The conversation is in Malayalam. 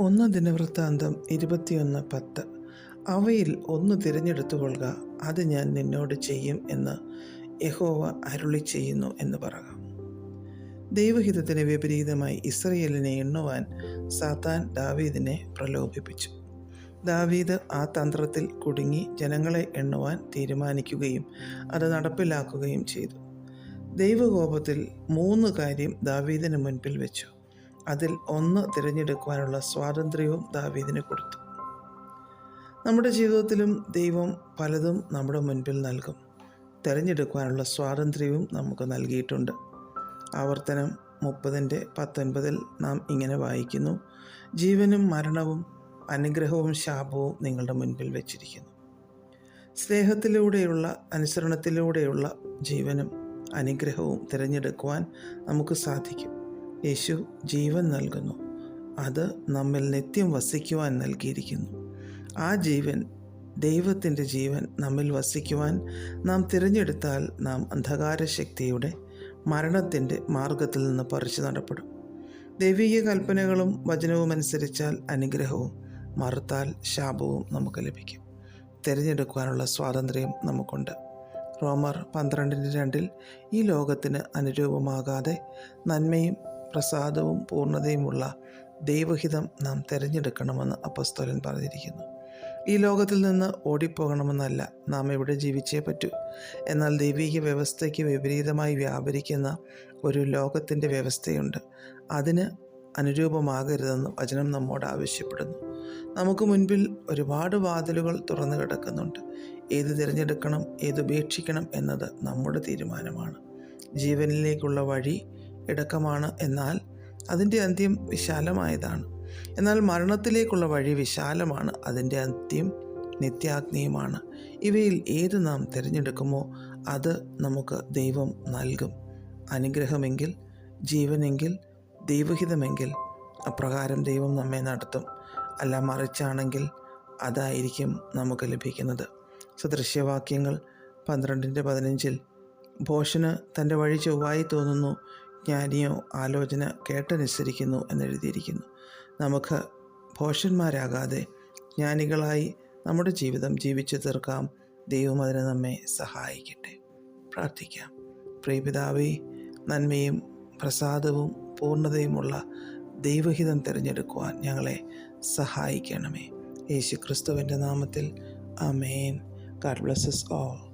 ഒന്ന് ദിനവൃത്താന്തം ഇരുപത്തിയൊന്ന് പത്ത്. അവയിൽ ഒന്ന് തിരഞ്ഞെടുത്തുകൊള്ളുക അത് ഞാൻ നിന്നോട് ചെയ്യും എന്ന് യഹോവ അരുളി ചെയ്യുന്നു എന്ന് പറക. ദൈവഹിതത്തിന് വിപരീതമായി ഇസ്രയേലിനെ എണ്ണുവാൻ സാത്താൻ ദാവീദിനെ പ്രലോഭിപ്പിച്ചു. ദാവീദ് ആ തന്ത്രത്തിൽ കുടുങ്ങി ജനങ്ങളെ എണ്ണുവാൻ തീരുമാനിക്കുകയും അത് നടപ്പിലാക്കുകയും ചെയ്തു. ദൈവകോപത്തിൽ മൂന്ന് കാര്യം ദാവീദിന് മുൻപിൽ വെച്ചു. അതിൽ ഒന്ന് തിരഞ്ഞെടുക്കുവാനുള്ള സ്വാതന്ത്ര്യവും ദാവീദിന് കൊടുത്തു. നമ്മുടെ ജീവിതത്തിലും ദൈവം പലതും നമ്മുടെ മുൻപിൽ നൽകും. തിരഞ്ഞെടുക്കുവാനുള്ള സ്വാതന്ത്ര്യവും നമുക്ക് നൽകിയിട്ടുണ്ട്. ആവർത്തനം മുപ്പതിന്റെ പത്തൊൻപതിൽ നാം ഇങ്ങനെ വായിക്കുന്നു. ജീവനും മരണവും അനുഗ്രഹവും ശാപവും നിങ്ങളുടെ മുൻപിൽ വെച്ചിരിക്കുന്നു. സ്നേഹത്തിലൂടെയുള്ള അനുസരണത്തിലൂടെയുള്ള ജീവനും അനുഗ്രഹവും തിരഞ്ഞെടുക്കുവാൻ നമുക്ക് സാധിക്കും. യേശു ജീവൻ നൽകുന്നു. അത് നമ്മിൽ നിത്യം വസിക്കുവാൻ നൽകിയിരിക്കുന്നു. ആ ജീവൻ ദൈവത്തിന്റെ ജീവൻ നമ്മിൽ വസിക്കുവാൻ നാം തിരഞ്ഞെടുത്താൽ നാം അന്ധകാര ശക്തിയുടെ മരണത്തിന്റെ മാർഗത്തിൽ നിന്ന് പറിച്ചു നടപ്പെടും. ദൈവിക കൽപ്പനകളും വചനവും അനുസരിച്ചാൽ അനുഗ്രഹവും മറുത്താൽ ശാപവും നമുക്ക് ലഭിക്കും. തിരഞ്ഞെടുക്കുവാനുള്ള സ്വാതന്ത്ര്യം നമുക്കുണ്ട്. റോമർ പന്ത്രണ്ടിന് രണ്ടിൽ ഈ ലോകത്തിന് അനുരൂപമാകാതെ നന്മയും പ്രസാദവും പൂർണതയുമുള്ള ദൈവഹിതം നാം തിരഞ്ഞെടുക്കണമെന്ന് അപ്പസ്തോലൻ പറഞ്ഞിരിക്കുന്നു. ഈ ലോകത്തിൽ നിന്ന് ഓടിപ്പോകണമെന്നല്ല നാം ഇവിടെ ജീവിച്ചേ പറ്റൂ. എന്നാൽ ദൈവിക വ്യവസ്ഥയ്ക്ക് വിപരീതമായി വ്യാപരിക്കുന്ന ഒരു ലോകത്തിന്റെ വ്യവസ്ഥയുണ്ട്. അതിന് അനുരൂപമാകരുതെന്ന് വചനം നമ്മോട് ആവശ്യപ്പെടുന്നു. നമുക്ക് മുൻപിൽ ഒരുപാട് വാതിലുകൾ തുറന്നു കിടക്കുന്നുണ്ട്. ഏത് തിരഞ്ഞെടുക്കണം ഏത് ഉപേക്ഷിക്കണം എന്നത് നമ്മുടെ തീരുമാനമാണ്. ജീവനിലേക്കുള്ള വഴി ഇടക്കമാണ് എന്നാൽ അതിന്റെ അന്ത്യം വിശാലമായതാണ്. എന്നാൽ മരണത്തിലേക്കുള്ള വഴി വിശാലമാണ് അതിന്റെ അന്ത്യം നിത്യാഗ്നിയുമാണ്. ഇവയിൽ ഏത് നാം തിരഞ്ഞെടുക്കുമോ അത് നമുക്ക് ദൈവം നൽകും. അനുഗ്രഹമെങ്കിൽ ജീവനെങ്കിൽ ദൈവഹിതമെങ്കിൽ അപ്രകാരം ദൈവം നമ്മെ നടത്തും. അല്ല മറിച്ചാണെങ്കിൽ അതായിരിക്കും നമുക്ക് ലഭിക്കുന്നത്. സദൃശ്യവാക്യങ്ങൾ പന്ത്രണ്ടിന്റെ പതിനഞ്ചിൽ ഭോഷന് തന്റെ വഴി ചൊവ്വായി തോന്നുന്നു ജ്ഞാനിയോ ആലോചന കേട്ടനുസരിക്കുന്നു എന്നെഴുതിയിരിക്കുന്നു. നമുക്ക് ഭോഷന്മാരാകാതെ ജ്ഞാനികളായി നമ്മുടെ ജീവിതം ജീവിച്ചു തീർക്കാം. ദൈവം അതിന് നമ്മെ സഹായിക്കട്ടെ. പ്രാർത്ഥിക്കാം. പ്രിയപിതാവേ നന്മയും പ്രസാദവും പൂർണതയുമുള്ള ദൈവഹിതം തിരഞ്ഞെടുക്കുവാൻ ഞങ്ങളെ സഹായിക്കണമേ. യേശു ക്രിസ്തുവിന്റെ നാമത്തിൽ. Amen God blesses all.